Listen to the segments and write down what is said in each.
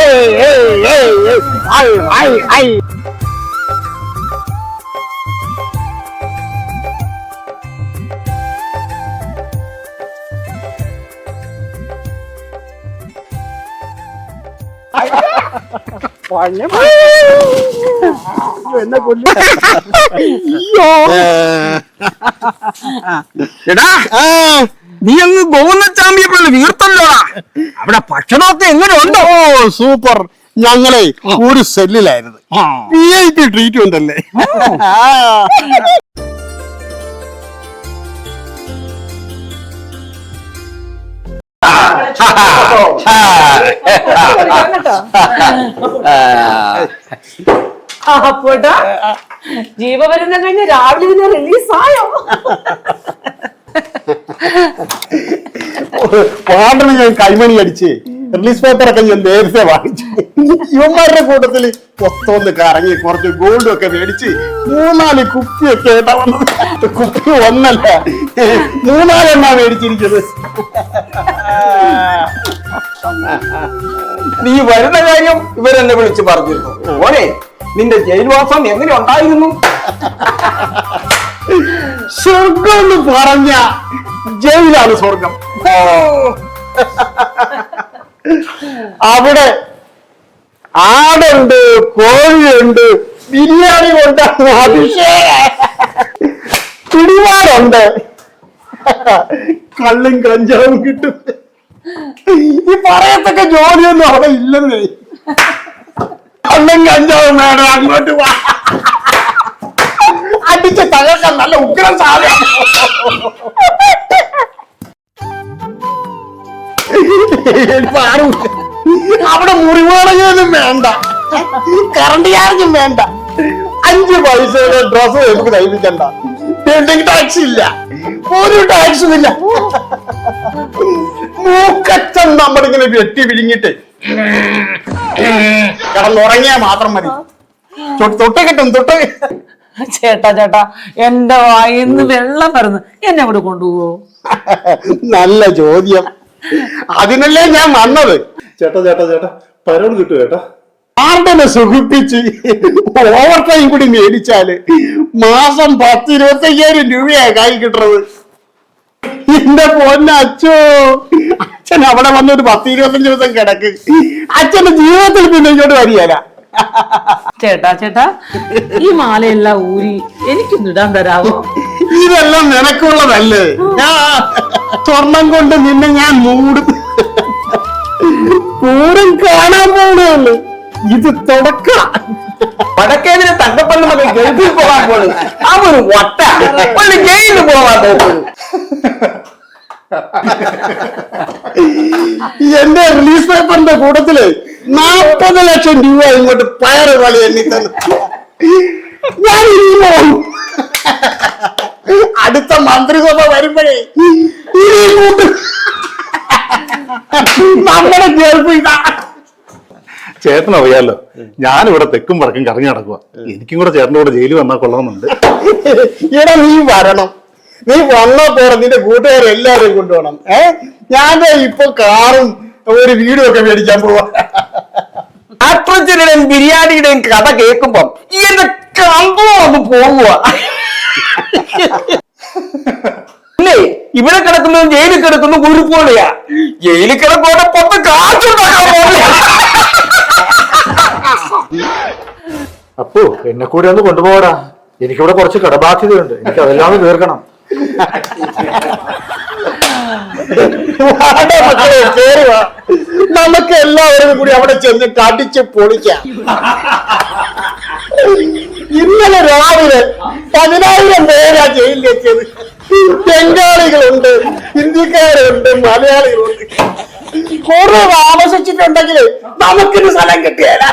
ഏയ് ഏയ് ഏയ് ഏയ് ഐ ഐ ഐ എന്നെ കൊല്ലു എടാ നീ അങ്ങ് ഗോന്നച്ചാമ്പിയപ്പോഴല്ലേ വീർത്തല്ലോടാ അവിടെ ഭക്ഷണമൊക്കെ എങ്ങനെ ഉണ്ടോ? ഓ സൂപ്പർ. ഞങ്ങളെ ഒരു സെല്ലിലായിരുന്നു. വി ഐ പി ട്രീറ്റ്മെന്റ് അല്ലേ? അപ്പോട്ടാ ജീവപര്യന്തം കഴിഞ്ഞ് രാവിലെ ഇതിന് റിലീസായോ വാർഡിന് ഞാൻ കൈമണി അടിച്ച് റിലീസ് പേപ്പറൊക്കെ ഞാൻ നേരത്തെ വാങ്ങിച്ചു. ഇവന്മാരുടെ കൂട്ടത്തിൽ കൊത്തൊന്ന് കറങ്ങി കുറച്ച് ഗോൾഡും ഒക്കെ മേടിച്ച് മൂന്നാൽ കുപ്പിയൊക്കെ ഏട്ടാ വന്നത്. കുപ്പി ഒന്നല്ല മൂന്നാലെണ്ണ മേടിച്ചിരിക്കുന്നത്. നീ വരുന്ന കാര്യം ഇവരെന്നെ വിളിച്ച് പറഞ്ഞിരുന്നു. ഓനെ നിന്റെ ജയിൽവാസം എങ്ങനെ ഉണ്ടായിരുന്നു? സ്വർഗം എന്ന് പറഞ്ഞ ജയിലാണ് സ്വർഗം. അവിടെ ആടുണ്ട് കോഴിയുണ്ട് ബിരിയാണി കൊണ്ടാണ് പിടിപാടുണ്ട്. കള്ളും കഞ്ചാവും കിട്ടും. ഈ പറയത്തക്ക ജോലിയൊന്നും അവിടെ ഇല്ലെന്നേ. കള്ളും കഞ്ചാവും വേണം അങ്ങോട്ട് അടിച്ച് തകർക്കാൻ നല്ല ഉഗ്രം സാധനം അവിടെ മുറിവാണെങ്കിലും വേണ്ട. കറണ്ട് ചാർജും വേണ്ട. അഞ്ച് പൈസയുടെ ഡ്രസ് നമുക്ക് തയ്പ്പിക്കണ്ട. എന്തെങ്കിലും ടാക്സ് ഇല്ല. ഒരു ടാക്സും ഇല്ല. മൂക്കച്ചൻ നമ്മളിങ്ങനെ വെട്ടി വിഴുങ്ങിട്ട് കിടന്നുറങ്ങിയാ മാത്രം മതി. തൊട്ട് കിട്ടും തൊട്ട്. ചേട്ടാ ചേട്ടാ എന്റെ വായിന്ന് വെള്ളം വരുന്നു. എന്നെ കൂടെ കൊണ്ടുപോകോ നല്ല ചോദ്യം. അതിനല്ലേ ഞാൻ വന്നത്? ചേട്ടാ ചേട്ടാ ചേട്ടാ പരോട് കിട്ടു ചേട്ടാ? ആർഡനെ സുഖിപ്പിച്ച്? ഓവർ ടൈം കൂടി മേടിച്ചാൽ മാസം പത്ത് ഇരുപത്തി അയ്യായിരം രൂപയാ കൈ കിട്ടുന്നത് എന്റെ പൊന്നെ അച്ഛോ. അച്ഛൻ അവിടെ വന്ന് ഒരു പത്ത് ഇരുപത്തഞ്ച് ദിവസം കിടക്ക്. അച്ഛന്റെ ജീവിതത്തിൽ പിന്നെ ഇങ്ങോട്ട് വരികയല്ല ചേട്ടാ ചേട്ടാ ഈ മാലയെല്ലാം ഊരി എനിക്കൊന്നിടാൻ തരാവോ? ഇതെല്ലാം നിനക്കുള്ളതല്ലേ? ഞാൻ സ്വർണം കൊണ്ട് നിന്നെ ഞാൻ മൂടും. പൂരം കാണാൻ പോണേയുള്ളൂ ഇത് തുടക്ക വടക്കേതിന് തങ്കപ്പന്ന മകൻ ഗൾഫിൽ പോകാൻ പോണു അവൻ വട്ട. പള്ളി ജയിലിൽ പോകാൻ പോകുന്നു എന്റെ റിലീസ് പേപ്പറിന്റെ കൂട്ടത്തിൽ നാൽപ്പത് ലക്ഷം രൂപ ഇങ്ങോട്ട് പയറ് കളി എണ്ണി തന്നെ. ഞാൻ ചേട്ടൻ അറിയാലോ. ഞാൻ ഇവിടെ തെക്കും വടക്കും കറങ്ങി നടക്കുക എനിക്കും കൂടെ ചേട്ടന്റെ കൂടെ ജയിലിൽ വന്നാൽ കൊള്ളണമെന്നുണ്ട് എടാ നീ വരണം. നീ വന്നാ പോണം നിന്റെ കൂട്ടുകാരെല്ലാരെയും കൊണ്ടുപോകണം. ഏ? ഞാൻ ഇപ്പൊ കാറും ഒരു വീടും ഒക്കെ മേടിക്കാൻ പോവാ. ആക്ട്രസിന്റെയും ബിരിയാണിയുടെയും കഥ കേൾക്കുമ്പം എന്റെ കമ്പം ഒന്ന് പോവുക ഇവിടെ കിടക്കുന്നതും ജയിലിൽ കിടക്കുന്നതും കുരുപ്പോളിയാ ജയിലിൽ കിടക്കുന്ന പൊത്ത് കാശുണ്ടാക്കാൻ പോവില്ല അപ്പോ എന്നെ കൂടെ ഒന്ന് കൊണ്ടുപോകടാ എനിക്കിവിടെ കുറച്ച് കടബാധ്യതയുണ്ട്. എനിക്ക് അതെല്ലാം തീർക്കണം. നമുക്ക് എല്ലാവരും കൂടി അവിടെ ചെന്ന് കടിച്ച് പൊളിക്കാം. ഇന്നലെ രാവിലെ പതിനായിരം പേരാ ജയിലിലെത്തിയത് ബംഗാളികളുണ്ട് ഹിന്ദിക്കാരുണ്ട് മലയാളികളുണ്ട്. കുറെ താമസിച്ചിട്ടുണ്ടെങ്കിൽ നമുക്കൊരു സ്ഥലം കിട്ടിയല്ല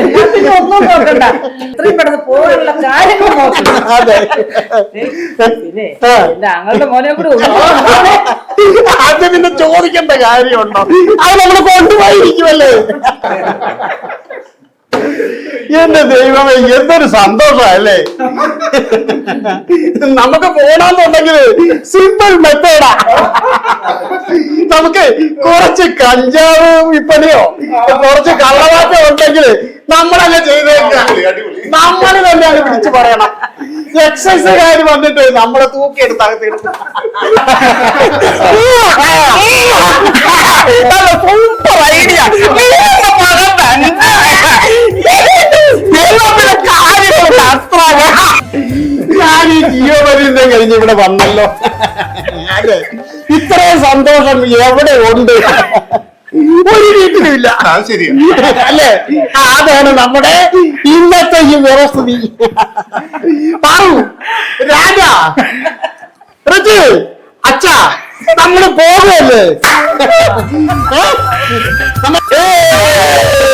എന്നാ പിന്നെ ഒന്നും നോക്കണ്ട. ഇത്രയും പെട്ടെന്ന് പോകാനുള്ള കാര്യങ്ങൾ നോക്കണം. അതെ. പിന്നെ ആ. എന്റെ അങ്ങളുടെ മോനെ കൂടെ ഒന്ന് അത് പിന്നെ ചോദിക്കേണ്ട കാര്യമുണ്ടോ? അത് നമ്മൾ കൊണ്ടുപോയിരിക്കുമല്ലേ എന്റെ ദൈവമേ എന്തൊരു സന്തോഷല്ലേ നമുക്ക് പോണെന്നുണ്ടെങ്കിൽ സിമ്പിൾ മെത്തേഡാ നമുക്ക് കുറച്ച് കഞ്ചാവ് വിപ്പണിയോ കുറച്ച് കള്ളവാറ്റം ഉണ്ടെങ്കിൽ നമ്മളങ്ങ് ചെയ്തേക്കാം. നമ്മൾ തന്നെ അത് വിളിച്ചു പറയണം. എക്സസൈസുകാർ വന്നിട്ട് നമ്മളെ തൂക്കിയെടുത്ത് അകത്തിടും സൂപ്പർ ഐഡിയ ഞാൻ ഈ ജീവപര്യന്തം കഴിഞ്ഞ് ഇവിടെ വന്നല്ലോ. ഇത്രയും സന്തോഷം എവിടെ ഉണ്ട്? ഒരു അത് അല്ലേ? അതാണ് നമ്മുടെ ഇന്നത്തെ ഈ വ്യവസ്ഥിതി. പാറു രാജ. ഋതു അച്ഛ നമ്മൾ പോകുമല്ലേ!